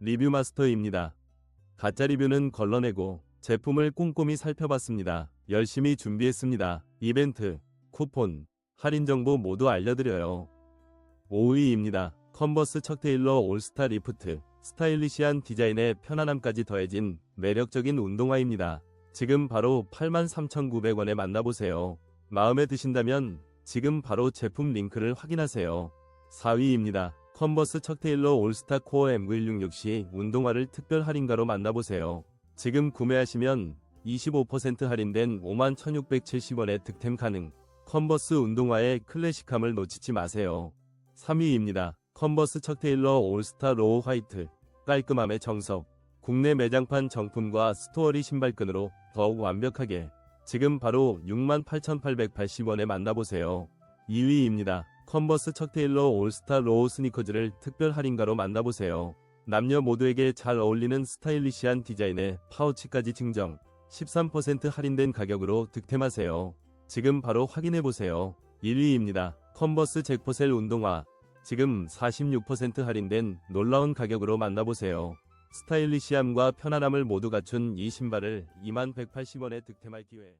리뷰 마스터입니다. 가짜 리뷰는 걸러내고 제품을 꼼꼼히 살펴봤습니다. 열심히 준비했습니다. 이벤트, 쿠폰, 할인 정보 모두 알려드려요. 5위입니다. 컨버스 척 테일러 올스타 리프트. 스타일리시한 디자인에 편안함까지 더해진 매력적인 운동화입니다. 지금 바로 83,900원에 만나보세요. 마음에 드신다면 지금 바로 제품 링크를 확인하세요. 4위입니다. 컨버스 척 테일러 올스타 코어 M916C 운동화를 특별 할인가로 만나보세요. 지금 구매하시면 25% 할인된 51,670원에 득템 가능. 컨버스 운동화의 클래식함을 놓치지 마세요. 3위입니다. 컨버스 척 테일러 올스타 로우 화이트. 깔끔함의 정석. 국내 매장판 정품과 스토어리 신발끈으로 더욱 완벽하게. 지금 바로 68,880원에 만나보세요. 2위입니다. 컨버스 척 테일러 올스타 로우 스니커즈를 특별 할인가로 만나보세요. 남녀 모두에게 잘 어울리는 스타일리시한 디자인에 파우치까지 증정. 13% 할인된 가격으로 득템하세요. 지금 바로 확인해보세요. 1위입니다. 컨버스 잭퍼셀 운동화. 지금 46% 할인된 놀라운 가격으로 만나보세요. 스타일리시함과 편안함을 모두 갖춘 이 신발을 2180원에 득템할 기회.